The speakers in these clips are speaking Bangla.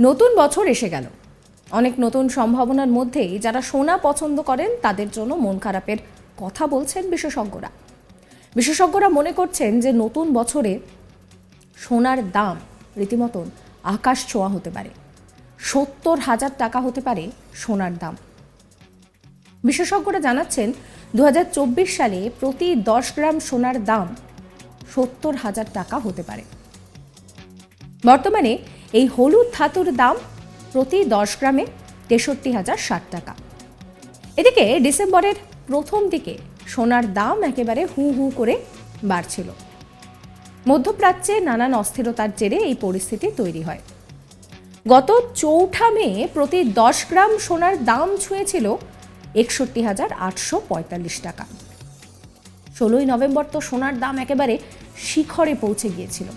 নতুন বছর এসে গেল। অনেক নতুন সম্ভাবনার মধ্যেই যারা সোনা পছন্দ করেন, তাদের জন্য মন খারাপের কথা বলছেন বিশেষজ্ঞরা। বিশেষজ্ঞরা মনে করছেন যে নতুন বছরে সোনার দাম রীতিমতন আকাশ ছোঁয়া হতে পারে। সত্তর হাজার টাকা হতে পারে সোনার দাম। বিশেষজ্ঞরা জানাচ্ছেন দু হাজার চব্বিশ সালে প্রতি দশ গ্রাম সোনার দাম সত্তর হাজার টাকা হতে পারে। বর্তমানে এই হলুদ ধাতুর দাম প্রতি দশ গ্রামে তেষট্টি হাজার ষাট টাকা। এদিকে ডিসেম্বরের প্রথম দিকে সোনার দাম একেবারে হু হু করে বাড়ছিল। মধ্যপ্রাচ্যে নানান অস্থিরতার জেরে এই পরিস্থিতি তৈরি হয়। গত চৌঠা মে প্রতি দশ গ্রাম সোনার দাম ছুঁয়েছিল একষট্টি হাজার আটশো পঁয়তাল্লিশ টাকা। ষোলোই নভেম্বর তো সোনার দাম একেবারে শিখরে পৌঁছে গিয়েছিল।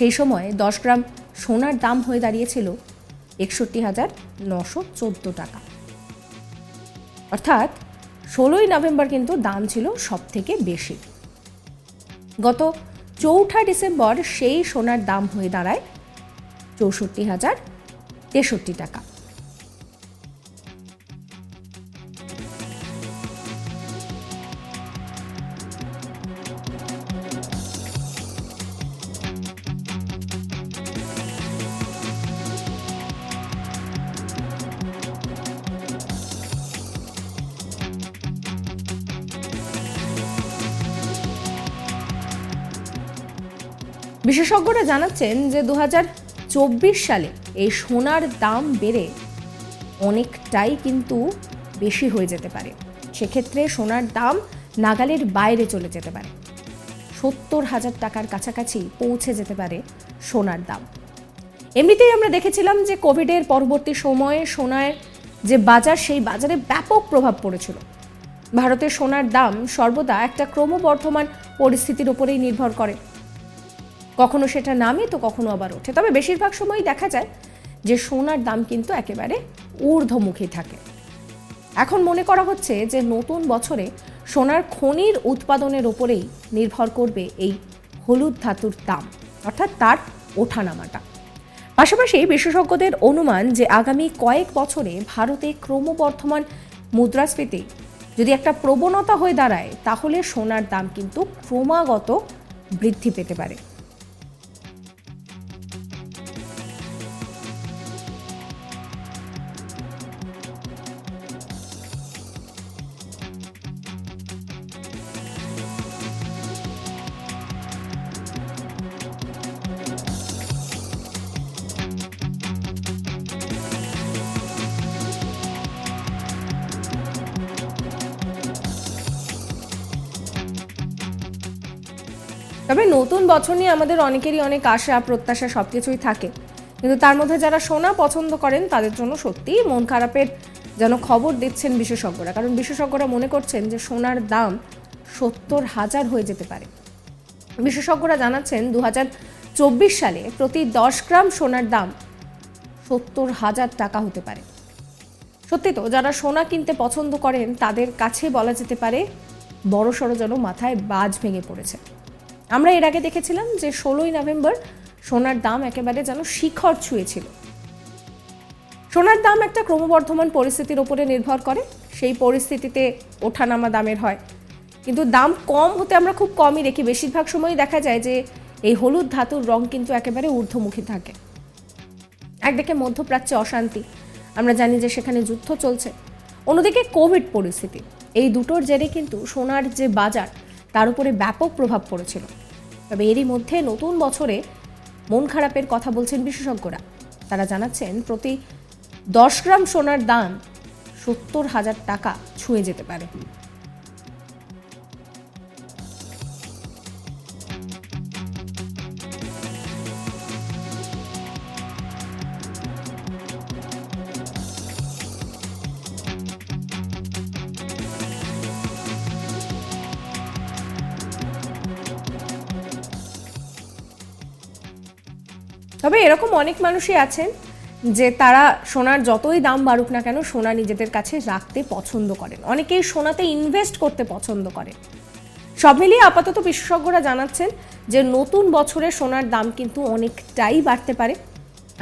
সেই সময়ে দশ গ্রাম সোনার দাম হয়ে দাঁড়িয়েছিল একষট্টি হাজার নশো চোদ্দ টাকা। অর্থাৎ ষোলোই নভেম্বর কিন্তু দাম ছিল সব থেকে বেশি। গত চৌঠা ডিসেম্বর সেই সোনার দাম হয়ে দাঁড়ায় চৌষট্টি হাজার তেষট্টি টাকা। বিশেষজ্ঞরা জানাচ্ছেন যে দু চব্বিশ সালে এই সোনার দাম বেড়ে অনেকটাই কিন্তু বেশি হয়ে যেতে পারে। সেক্ষেত্রে সোনার দাম নাগালের বাইরে চলে যেতে পারে। সত্তর হাজার টাকার কাছাকাছি পৌঁছে যেতে পারে সোনার দাম। এমনিতেই আমরা দেখেছিলাম যে কোভিডের পরবর্তী সময়ে সোনার যে বাজার, সেই বাজারে ব্যাপক প্রভাব পড়েছিল। ভারতের সোনার দাম সর্বদা একটা ক্রমবর্ধমান পরিস্থিতির উপরেই নির্ভর করে। কখনো সেটা নামে তো কখনো আবার ওঠে। তবে বেশিরভাগ সময়ই দেখা যায় যে সোনার দাম কিন্তু একেবারে ঊর্ধ্বমুখী থাকে। এখন মনে করা হচ্ছে যে নতুন বছরে সোনার খনির উৎপাদনের ওপরেই নির্ভর করবে এই হলুদ ধাতুর দাম, অর্থাৎ তার ওঠানামাটা। পাশাপাশি বিশেষজ্ঞদের অনুমান যে আগামী কয়েক বছরে ভারতে ক্রমবর্ধমান মুদ্রাস্ফীতি যদি একটা প্রবণতা হয়ে দাঁড়ায়, তাহলে সোনার দাম কিন্তু ক্রমাগত বৃদ্ধি পেতে পারে। তবে নতুন বছর নিয়ে আমাদের অনেকেরই অনেক আশা, প্রত্যাশা সব কিছুই থাকে। কিন্তু তার মধ্যে যারা সোনা পছন্দ করেন, তাদের জন্য সত্যিই মন খারাপের যেন খবর দিচ্ছেন বিশেষজ্ঞরা। কারণ বিশেষজ্ঞরা মনে করছেন যে সোনার দাম সত্তর হাজার হয়ে যেতে পারে। বিশেষজ্ঞরা জানাচ্ছেন দু চব্বিশ সালে প্রতি দশ গ্রাম সোনার দাম সত্তর হাজার টাকা হতে পারে। সত্যি তো, যারা সোনা কিনতে পছন্দ করেন, তাদের কাছে বলা যেতে পারে বড় সড়ো যেন মাথায় বাজ ভেঙে পড়েছে। আমরা এর আগে দেখেছিলাম যে ষোলোই নভেম্বর সোনার দাম একেবারে যেন শিখর ছুঁয়েছিল। সোনার দাম একটা ক্রমবর্ধমান পরিস্থিতির উপরে নির্ভর করে, সেই পরিস্থিতিতে ওঠানামা দামের হয়। কিন্তু দাম কম হতে আমরা খুব কমই দেখি। বেশিরভাগ সময়ই দেখা যায় যে এই হলুদ ধাতুর রং কিন্তু একেবারে ঊর্ধ্বমুখী থাকে। একদিকে মধ্যপ্রাচ্যে অশান্তি, আমরা জানি যে সেখানে যুদ্ধ চলছে। অন্যদিকে কোভিড পরিস্থিতি, এই দুটোর জেরে কিন্তু সোনার যে বাজার তার উপরে ব্যাপক প্রভাব পড়েছিল। তবে এরই মধ্যে নতুন বছরে মন খারাপের কথা বলছেন বিশেষজ্ঞরা। তারা জানাচ্ছেন, প্রতি দশ গ্রাম সোনার দাম সত্তর হাজার টাকা ছুঁয়ে যেতে পারে। তবে এরকম অনেক মানুষই আছেন যে তারা সোনার যতই দাম বাড়ুক না কেন সোনা নিজেদের কাছে রাখতে পছন্দ করেন। অনেকেই সোনাতে ইনভেস্ট করতে পছন্দ করেন। সব মিলিয়ে আপাতত বিশেষজ্ঞরা জানাচ্ছেন যে নতুন বছরে সোনার দাম কিন্তু অনেকটাই বাড়তে পারে।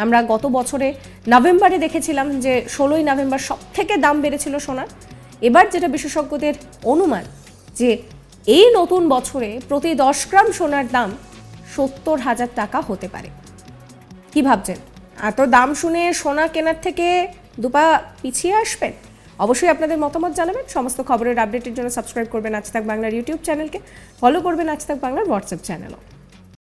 আমরা গত বছরে নভেম্বরে দেখেছিলাম যে ষোলোই নভেম্বর সব থেকে দাম বেড়েছিল সোনার এবার যেটা বিশেষজ্ঞদের অনুমান যে এই নতুন বছরে প্রতি দশ গ্রাম সোনার দাম সত্তর হাজার টাকা হতে পারে। কি ভাবছেন? এত দাম শুনে সোনা কেনার থেকে দুপা পিছিয়ে আসবেন? অবশ্যই আপনাদের মতামত জানাবেন। সমস্ত খবরের আপডেটের জন্য সাবস্ক্রাইব করবেন আজ বাংলার ইউটিউব চ্যানেলকে ফলো করবেন আজ বাংলার হোয়াটসঅ্যাপ চ্যানেলও